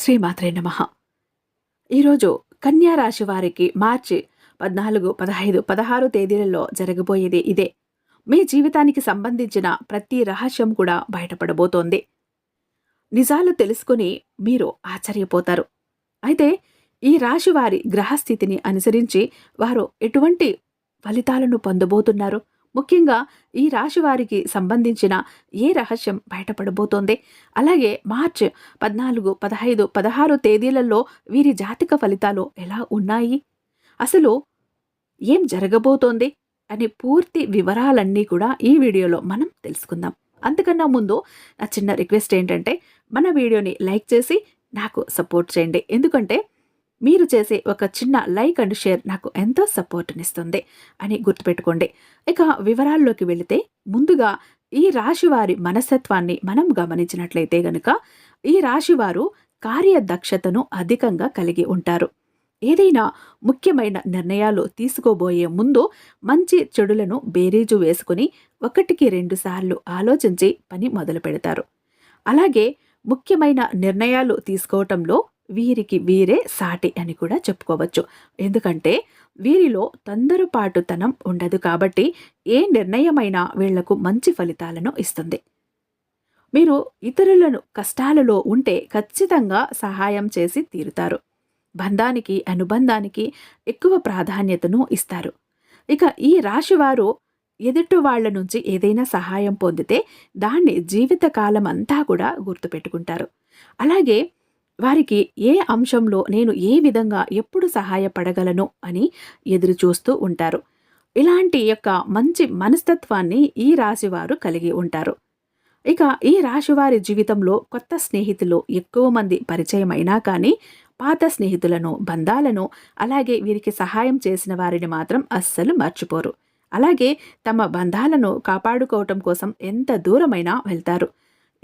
శ్రీమాత్రే నమ. ఈరోజు కన్యా రాశి వారికి మార్చి పద్నాలుగు పదహైదు పదహారు తేదీలలో జరగబోయేది ఇదే. మీ జీవితానికి సంబంధించిన ప్రతి రహస్యం కూడా బయటపడబోతోంది. నిజాలు తెలుసుకుని మీరు ఆశ్చర్యపోతారు. అయితే ఈ రాశి వారి గ్రహస్థితిని అనుసరించి వారు ఎటువంటి ఫలితాలను పొందబోతున్నారు? ముఖ్యంగా ఈ రాశి వారికి సంబంధించిన ఏ రహస్యం బయటపడబోతోంది? అలాగే మార్చ్ పద్నాలుగు పదహైదు పదహారు తేదీలలో వీరి జాతక ఫలితాలు ఎలా ఉన్నాయి? అసలు ఏం జరగబోతోంది? అని పూర్తి వివరాలన్నీ కూడా ఈ వీడియోలో మనం తెలుసుకుందాం. అంతకన్నా ముందు నా చిన్న రిక్వెస్ట్ ఏంటంటే మన వీడియోని లైక్ చేసి నాకు సపోర్ట్ చేయండి. ఎందుకంటే మీరు చేసే ఒక చిన్న లైక్ అండ్ షేర్ నాకు ఎంతో సపోర్ట్నిస్తుంది అని గుర్తుపెట్టుకోండి. ఇక వివరాల్లోకి వెళితే ముందుగా ఈ రాశివారి మనస్తత్వాన్ని మనం గమనించినట్లయితే గనుక ఈ రాశివారు కార్యదక్షతను అధికంగా కలిగి ఉంటారు. ఏదైనా ముఖ్యమైన నిర్ణయాలు తీసుకోబోయే ముందు మంచి చెడులను బేరీజు వేసుకుని ఒకటికి రెండు సార్లు ఆలోచించి పని మొదలు పెడతారు అలాగే ముఖ్యమైన నిర్ణయాలు తీసుకోవటంలో వీరికి వీరే సాటి అని కూడా చెప్పుకోవచ్చు. ఎందుకంటే వీరిలో తొందరపాటుతనం ఉండదు కాబట్టి ఏ నిర్ణయమైనా వీళ్ళకు మంచి ఫలితాలను ఇస్తుంది. మీరు ఇతరులను కష్టాలలో ఉంటే ఖచ్చితంగా సహాయం చేసి తీరుతారు. బంధానికి అనుబంధానికి ఎక్కువ ప్రాధాన్యతను ఇస్తారు. ఇక ఈ రాశివారు ఎదుటి వాళ్ళ నుంచి ఏదైనా సహాయం పొందితే దాన్ని జీవితకాలం అంతా కూడా గుర్తుపెట్టుకుంటారు. అలాగే వారికి ఏ అంశంలో నేను ఏ విధంగా ఎప్పుడు సహాయపడగలను అని ఎదురు చూస్తూ ఉంటారు. ఇలాంటి యొక్క మంచి మనస్తత్వాన్ని ఈ రాశివారు కలిగి ఉంటారు. ఇక ఈ రాశివారి జీవితంలో కొత్త స్నేహితులు ఎక్కువ మంది పరిచయం అయినా కానీ పాత స్నేహితులను బంధాలను అలాగే వీరికి సహాయం చేసిన వారిని మాత్రం అస్సలు మర్చిపోరు. అలాగే తమ బంధాలను కాపాడుకోవటం కోసం ఎంత దూరమైనా వెళ్తారు.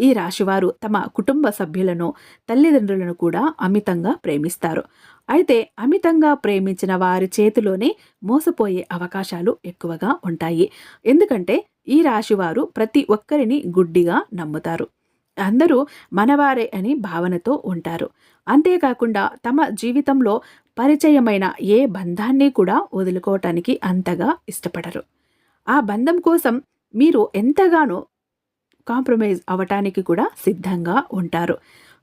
ఈ రాశివారు తమ కుటుంబ సభ్యులను తల్లిదండ్రులను కూడా అమితంగా ప్రేమిస్తారు. అయితే అమితంగా ప్రేమించిన వారి చేతిలోనే మోసపోయే అవకాశాలు ఎక్కువగా ఉంటాయి. ఎందుకంటే ఈ రాశివారు ప్రతి ఒక్కరిని గుడ్డిగా నమ్ముతారు. అందరూ మనవారే అని భావనతో ఉంటారు. అంతేకాకుండా తమ జీవితంలో పరిచయమైన ఏ బంధాన్ని కూడా వదులుకోవటానికి అంతగా ఇష్టపడరు. ఆ బంధం కోసం మీరు ఎంతగానో కాంప్రమైజ్ అవటానికి కూడా సిద్ధంగా ఉంటారు.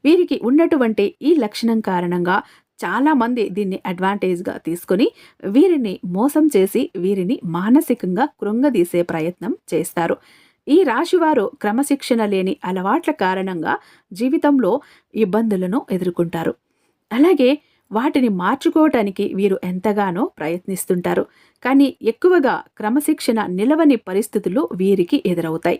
వీరికి ఉన్నటువంటి ఈ లక్షణం కారణంగా చాలామంది దీన్ని అడ్వాంటేజ్గా తీసుకొని వీరిని మోసం చేసి వీరిని మానసికంగా కృంగదీసే ప్రయత్నం చేస్తారు. ఈ రాశివారు క్రమశిక్షణ లేని అలవాట్ల కారణంగా జీవితంలో ఇబ్బందులను ఎదుర్కొంటారు. అలాగే వాటిని మార్చుకోవటానికి వీరు ఎంతగానో ప్రయత్నిస్తుంటారు. కానీ ఎక్కువగా క్రమశిక్షణ నిలవని పరిస్థితులు వీరికి ఎదురవుతాయి.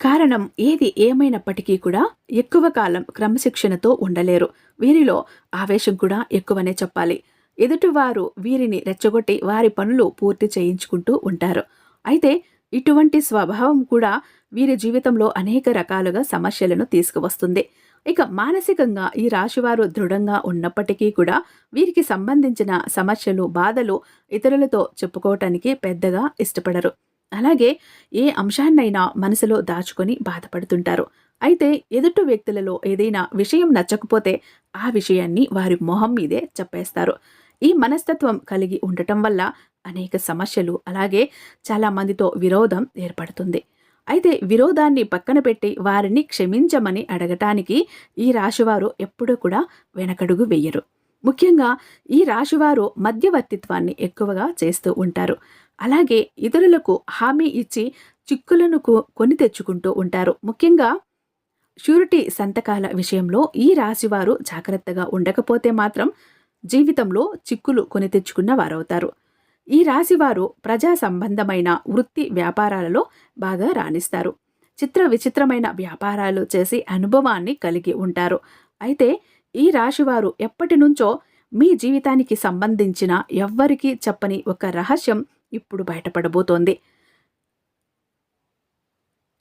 కారణం ఏది ఏమైనప్పటికీ కూడా ఎక్కువ కాలం క్రమశిక్షణతో ఉండలేరు. వీరిలో ఆవేశం కూడా ఎక్కువనే చెప్పాలి. ఎదుటివారు వీరిని రెచ్చగొట్టి వారి పనులు పూర్తి చేయించుకుంటూ ఉంటారు. అయితే ఇటువంటి స్వభావం కూడా వీరి జీవితంలో అనేక రకాలుగా సమస్యలను తీసుకువస్తుంది. ఇక మానసికంగా ఈ రాశివారు దృఢంగా ఉన్నప్పటికీ కూడా వీరికి సంబంధించిన సమస్యలు బాధలు ఇతరులతో చెప్పుకోవటానికి పెద్దగా ఇష్టపడరు. అలాగే ఏ అంశాన్నైనా మనసులో దాచుకొని బాధపడుతుంటారు. అయితే ఎదుటి వ్యక్తులలో ఏదైనా విషయం నచ్చకపోతే ఆ విషయాన్ని వారి మొహం మీదే చెప్పేస్తారు. ఈ మనస్తత్వం కలిగి ఉండటం వల్ల అనేక సమస్యలు అలాగే చాలా మందితో విరోధం ఏర్పడుతుంది. అయితే విరోధాన్ని పక్కన పెట్టి వారిని క్షమించమని అడగటానికి ఈ రాశివారు ఎప్పుడూ కూడా వెనకడుగు వెయ్యరు ముఖ్యంగా ఈ రాశివారు మధ్యవర్తిత్వాన్ని ఎక్కువగా చేస్తూ ఉంటారు. అలాగే ఇతరులకు హామీ ఇచ్చి చిక్కులను కొని తెచ్చుకుంటూ ఉంటారు. ముఖ్యంగా షూరిటీ సంతకాల విషయంలో ఈ రాశివారు జాగ్రత్తగా ఉండకపోతే మాత్రం జీవితంలో చిక్కులు కొని తెచ్చుకున్న వారవుతారు. ఈ రాశివారు ప్రజా సంబంధమైన వృత్తి వ్యాపారాలలో బాగా రాణిస్తారు. చిత్ర విచిత్రమైన వ్యాపారాలు చేసి అనుభవాన్ని కలిగి ఉంటారు. అయితే ఈ రాశివారు ఎప్పటి నుంచో మీ జీవితానికి సంబంధించిన ఎవ్వరికీ చెప్పని ఒక రహస్యం ఇప్పుడు బయటపడబోతోంది.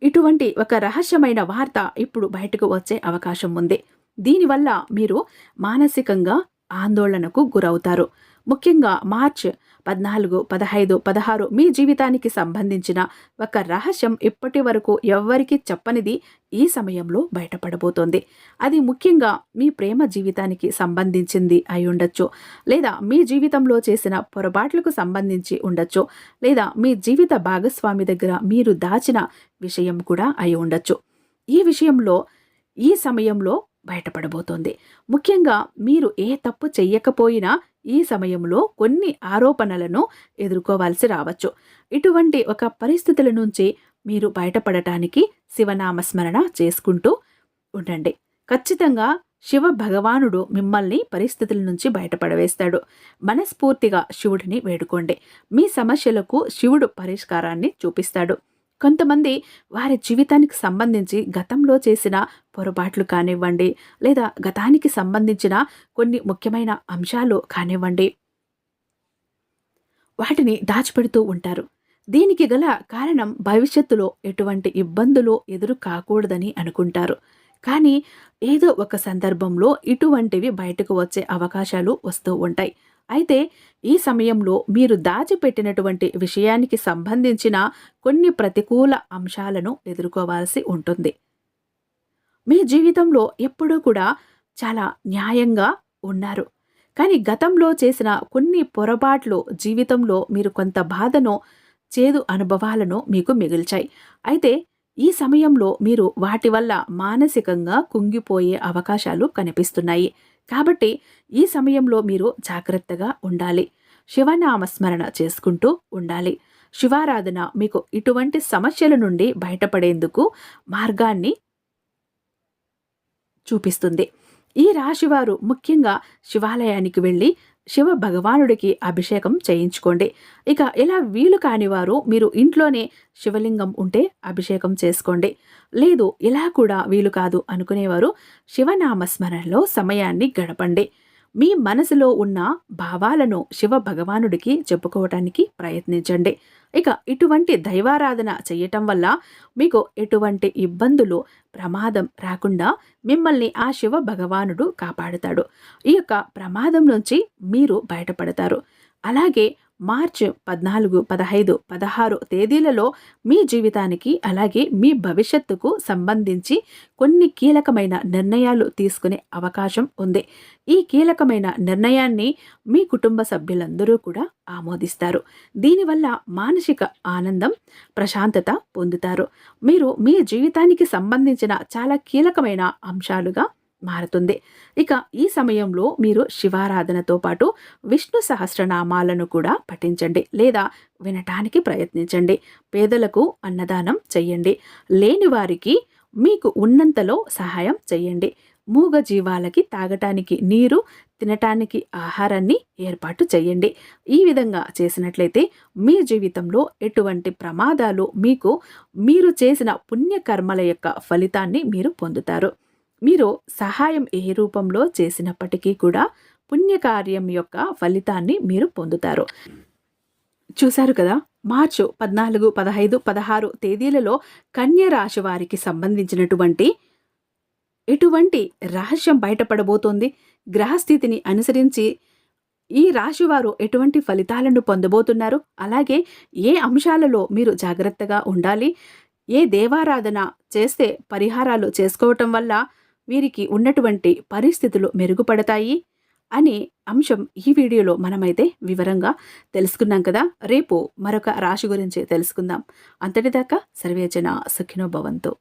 ఇటువంటి ఒక రహస్యమైన వార్త ఇప్పుడు బయటకు వచ్చే అవకాశం ఉంది. దీనివల్ల మీరు మానసికంగా ఆందోళనకు గురవుతారు. ముఖ్యంగా మార్చ్ పద్నాలుగు పదహైదు పదహారు మీ జీవితానికి సంబంధించిన ఒక రహస్యం ఇప్పటి వరకు ఎవ్వరికీ చెప్పనిది ఈ సమయంలో బయటపడబోతోంది. అది ముఖ్యంగా మీ ప్రేమ జీవితానికి సంబంధించింది అయి ఉండొచ్చు. లేదా మీ జీవితంలో చేసిన పొరపాట్లకు సంబంధించి ఉండొచ్చు. లేదా మీ జీవిత భాగస్వామి దగ్గర మీరు దాచిన విషయం కూడా అయి ఉండొచ్చు. ఈ విషయంలో ఈ సమయంలో బయటపడబోతోంది. ముఖ్యంగా మీరు ఏ తప్పు చెయ్యకపోయినా ఈ సమయంలో కొన్ని ఆరోపణలను ఎదుర్కోవాల్సి రావచ్చు. ఇటువంటి ఒక పరిస్థితుల నుంచి మీరు బయటపడటానికి శివనామస్మరణ చేసుకుంటూ ఉండండి. ఖచ్చితంగా శివ భగవానుడు మిమ్మల్ని పరిస్థితుల నుంచి బయటపడవేస్తాడు. మనస్ఫూర్తిగా శివుడిని వేడుకోండి. మీ సమస్యలకు శివుడు పరిష్కారాన్ని చూపిస్తాడు. కొంతమంది వారి జీవితానికి సంబంధించి గతంలో చేసిన పొరపాట్లు కానివ్వండి లేదా గతానికి సంబంధించిన కొన్ని ముఖ్యమైన అంశాలు కానివ్వండి. వాటిని దాచిపెడుతూ ఉంటారు. దీనికి గల కారణం భవిష్యత్తులో ఎటువంటి ఇబ్బందులు ఎదురు కాకూడదని అనుకుంటారు. కానీ ఏదో ఒక సందర్భంలో ఇటువంటివి బయటకు వచ్చే అవకాశాలు వస్తూ ఉంటాయి. అయితే ఈ సమయంలో మీరు దాచిపెట్టినటువంటి విషయానికి సంబంధించిన కొన్ని ప్రతికూల అంశాలను ఎదుర్కోవాల్సి ఉంటుంది. మీ జీవితంలో ఎప్పుడూ కూడా చాలా న్యాయంగా ఉన్నారు. కానీ గతంలో చేసిన కొన్ని పొరపాట్లు జీవితంలో మీరు కొంత బాధను చేదు అనుభవాలను మీకు మిగిల్చాయి. అయితే ఈ సమయంలో మీరు వాటి వల్ల మానసికంగా కుంగిపోయే అవకాశాలు కనిపిస్తున్నాయి. కాబట్టి ఈ సమయంలో మీరు జాగ్రత్తగా ఉండాలి. శివనామస్మరణ చేసుకుంటూ ఉండాలి. శివారాధన మీకు ఇటువంటి సమస్యల నుండి బయటపడేందుకు మార్గాన్ని చూపిస్తుంది. ఈ రాశివారు ముఖ్యంగా శివాలయానికి వెళ్ళి శివ భగవానుడికి అభిషేకం చేయించుకోండి. ఇక ఇలా వీలు కాని వారు మీరు ఇంట్లోనే శివలింగం ఉంటే అభిషేకం చేసుకోండి. లేదు ఇలా కూడా వీలు కాదు అనుకునేవారు శివనామస్మరణలో సమయాన్ని గడపండి. మీ మనసులో ఉన్న భావాలను శివ భగవానుడికి చెప్పుకోవటానికి ప్రయత్నించండి. ఇక ఇటువంటి దైవారాధన చేయటం వల్ల మీకు ఎటువంటి ఇబ్బందులు ప్రమాదం రాకుండా మిమ్మల్ని ఆ శివ భగవానుడు కాపాడుతాడు. ఈ యొక్క ప్రమాదం నుంచి మీరు బయటపడతారు. అలాగే మార్చ్ పద్నాలుగు పదహైదు పదహారు తేదీలలో మీ జీవితానికి అలాగే మీ భవిష్యత్తుకు సంబంధించి కొన్ని కీలకమైన నిర్ణయాలు తీసుకునే అవకాశం ఉంది. ఈ కీలకమైన నిర్ణయాన్ని మీ కుటుంబ సభ్యులందరూ కూడా ఆమోదిస్తారు. దీనివల్ల మానసిక ఆనందం ప్రశాంతత పొందుతారు. మీరు మీ జీవితానికి సంబంధించిన చాలా కీలకమైన అంశాలుగా మారుతుంది. ఇక ఈ సమయంలో మీరు శివారాధనతో పాటు విష్ణు సహస్రనామాలను కూడా పఠించండి. లేదా వినటానికి ప్రయత్నించండి. పేదలకు అన్నదానం చెయ్యండి. లేని వారికి మీకు ఉన్నంతలో సహాయం చెయ్యండి. మూగ జీవాలకి తాగటానికి నీరు తినటానికి ఆహారాన్ని ఏర్పాటు చేయండి ఈ విధంగా చేసినట్లయితే మీ జీవితంలో ఎటువంటి ప్రమాదాలు మీకు మీరు చేసిన పుణ్యకర్మల యొక్క ఫలితాన్ని మీరు పొందుతారు. మీరు సహాయం ఏ రూపంలో చేసినప్పటికీ కూడా పుణ్యకార్యం యొక్క ఫలితాన్ని మీరు పొందుతారు. చూశారు కదా మార్చు పద్నాలుగు పదహైదు పదహారు తేదీలలో కన్య రాశి వారికి సంబంధించినటువంటి ఎటువంటి రహస్యం బయటపడబోతోంది? గ్రహస్థితిని అనుసరించి ఈ రాశివారు ఎటువంటి ఫలితాలను పొందబోతున్నారు? అలాగే ఏ అంశాలలో మీరు జాగ్రత్తగా ఉండాలి? ఏ దేవారాధన చేస్తే పరిహారాలు చేసుకోవటం వల్ల వీరికి ఉన్నటువంటి పరిస్థితులు మెరుగుపడతాయి అనే అంశం ఈ వీడియోలో మనమైతే వివరంగా తెలుసుకున్నాం కదా. రేపు మరొక రాశి గురించి తెలుసుకుందాం. అంతటిదాకా సర్వేజన సుఖినో భవంతు.